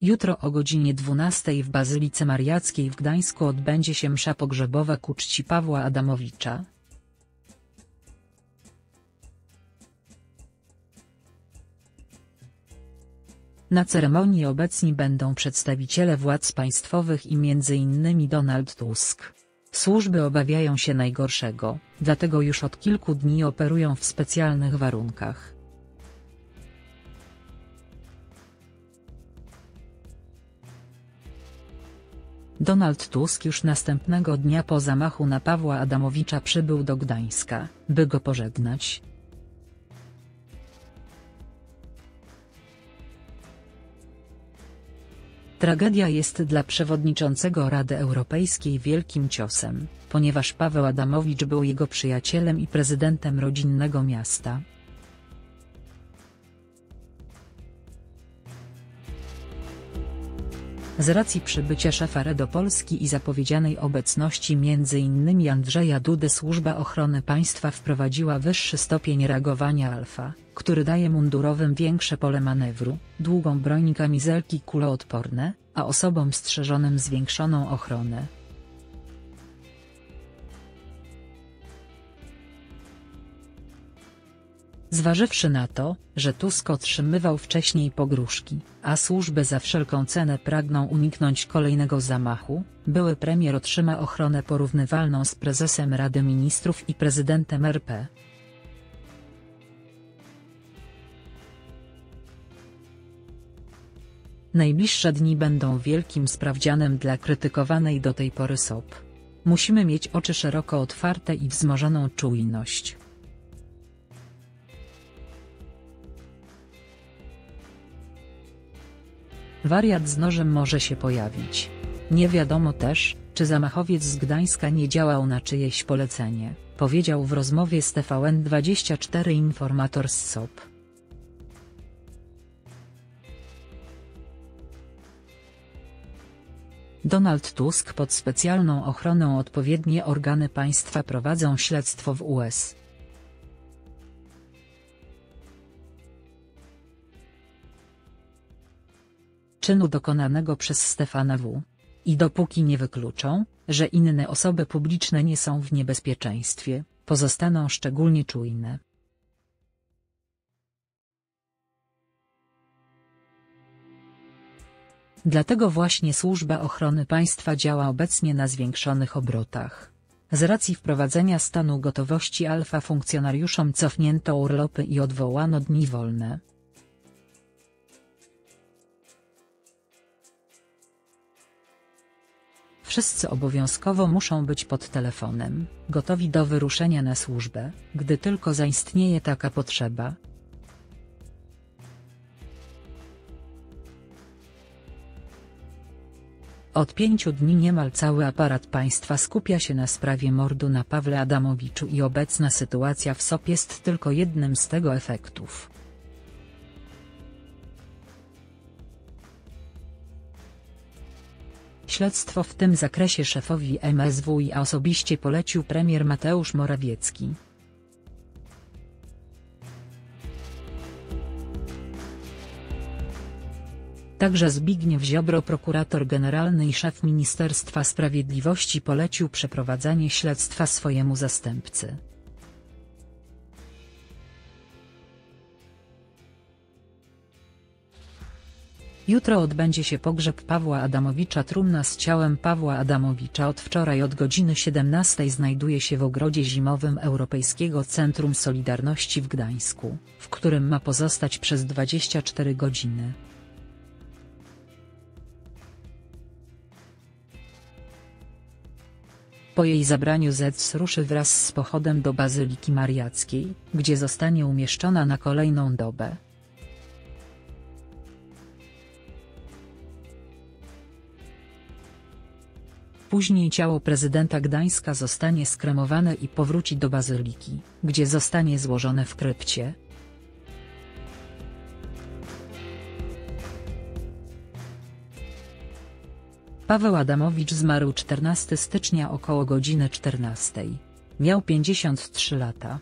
Jutro o godzinie 12 w Bazylice Mariackiej w Gdańsku odbędzie się msza pogrzebowa ku czci Pawła Adamowicza. Na ceremonii obecni będą przedstawiciele władz państwowych i m.in. Donald Tusk. Służby obawiają się najgorszego, dlatego już od kilku dni operują w specjalnych warunkach. Donald Tusk już następnego dnia po zamachu na Pawła Adamowicza przybył do Gdańska, by go pożegnać. Tragedia jest dla przewodniczącego Rady Europejskiej wielkim ciosem, ponieważ Paweł Adamowicz był jego przyjacielem i prezydentem rodzinnego miasta. Z racji przybycia szefa do Polski i zapowiedzianej obecności m.in. Andrzeja Dudy Służba Ochrony Państwa wprowadziła wyższy stopień reagowania alfa, który daje mundurowym większe pole manewru, długą broń kamizelki kuloodporne, a osobom strzeżonym zwiększoną ochronę. Zważywszy na to, że Tusk otrzymywał wcześniej pogróżki, a służby za wszelką cenę pragną uniknąć kolejnego zamachu, były premier otrzyma ochronę porównywalną z prezesem Rady Ministrów i prezydentem RP. Najbliższe dni będą wielkim sprawdzianem dla krytykowanej do tej pory SOP. Musimy mieć oczy szeroko otwarte i wzmożoną czujność. Wariat z nożem może się pojawić. Nie wiadomo też, czy zamachowiec z Gdańska nie działał na czyjeś polecenie, powiedział w rozmowie z TVN24 informator z SOP. Donald Tusk pod specjalną ochroną odpowiednie organy państwa prowadzą śledztwo w US. Czynu dokonanego przez Stefana W. I dopóki nie wykluczą, że inne osoby publiczne nie są w niebezpieczeństwie, pozostaną szczególnie czujne. Dlatego właśnie Służba Ochrony Państwa działa obecnie na zwiększonych obrotach. Z racji wprowadzenia stanu gotowości alfa funkcjonariuszom cofnięto urlopy i odwołano dni wolne. Wszyscy obowiązkowo muszą być pod telefonem, gotowi do wyruszenia na służbę, gdy tylko zaistnieje taka potrzeba. Od pięciu dni niemal cały aparat państwa skupia się na sprawie mordu na Pawle Adamowiczu i obecna sytuacja w SOP jest tylko jednym z tego efektów. Śledztwo w tym zakresie szefowi MSWiA osobiście polecił premier Mateusz Morawiecki. Także Zbigniew Ziobro prokurator generalny i szef Ministerstwa Sprawiedliwości polecił przeprowadzanie śledztwa swojemu zastępcy. Jutro odbędzie się pogrzeb Pawła Adamowicza Trumna z ciałem Pawła Adamowicza od wczoraj od godziny 17 znajduje się w ogrodzie zimowym Europejskiego Centrum Solidarności w Gdańsku, w którym ma pozostać przez 24 godziny. Po jej zabraniu ZEC ruszy wraz z pochodem do Bazyliki Mariackiej, gdzie zostanie umieszczona na kolejną dobę. Później ciało prezydenta Gdańska zostanie skremowane i powróci do bazyliki, gdzie zostanie złożone w krypcie. Paweł Adamowicz zmarł 14 stycznia około godziny 14. Miał 53 lata.